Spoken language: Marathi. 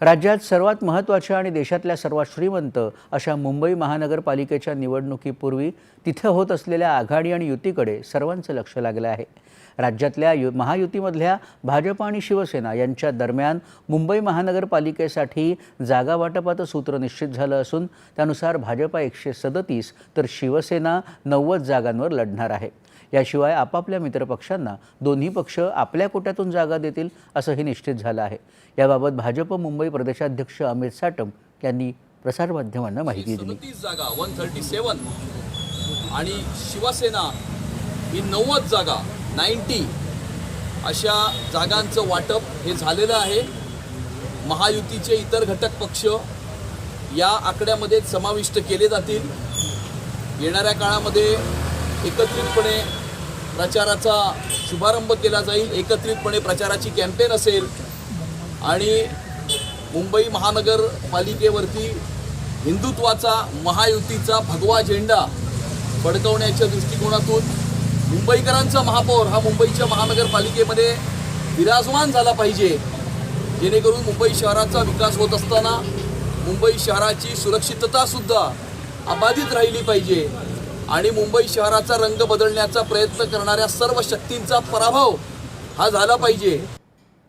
राज्यात सर्वात महत्त्वाच्या आणि देशातल्या सर्वात श्रीमंत अशा मुंबई महानगरपालिकेच्या निवडणुकीपूर्वी तिथं होत असलेल्या आघाडी आणि युतीकडे सर्वांचं लक्ष लागलं आहे. राज्यातल्या यु महायुतीमधल्या भाजप आणि शिवसेना यांच्या दरम्यान मुंबई महानगरपालिकेसाठी जागा वाटपाचं सूत्र निश्चित झालं असून त्यानुसार भाजपा एकशे सदतीस तर शिवसेना नव्वद जागांवर लढणार आहे. याशिवाय आपापल्या मित्रपक्षांना दोन्ही पक्ष आपल्या कोट्यातून जागा देतील असंही निश्चित झालं आहे. याबाबत भाजप मुंबई प्रदेशाध्यक्ष अमित साटम यांनी प्रसारमाध्यमांना माहिती दिली. जागा वन थर्टी सेवन आणि शिवसेना ही नव्वद जागा नाईन्टी अशा जागांचं वाटप हे झालेलं आहे. महायुतीचे इतर घटक पक्ष या आकड्यामध्ये समाविष्ट केले जातील. येणाऱ्या काळामध्ये एकत्रितपणे प्रचाराचा शुभारंभ केला जाईल एकत्रितपणे प्रचाराची कॅम्पेन असेल आणि मुंबई महानगरपालिकेवरती हिंदुत्वाचा महायुतीचा भगवा झेंडा फडकवण्याच्या दृष्टिकोनातून मुंबईकरांचा महापौर हा मुंबईच्या महानगरपालिकेमध्ये विराजमान झाला पाहिजे. जेणेकरून मुंबई शहराचा विकास होत असताना मुंबई शहराची सुरक्षिततासुद्धा अबाधित राहिली पाहिजे. आणि मुंबई शहराचा रंग बदलण्याचा प्रयत्न करणाऱ्या सर्व शक्तींचा पराभव हा झाला पाहिजे.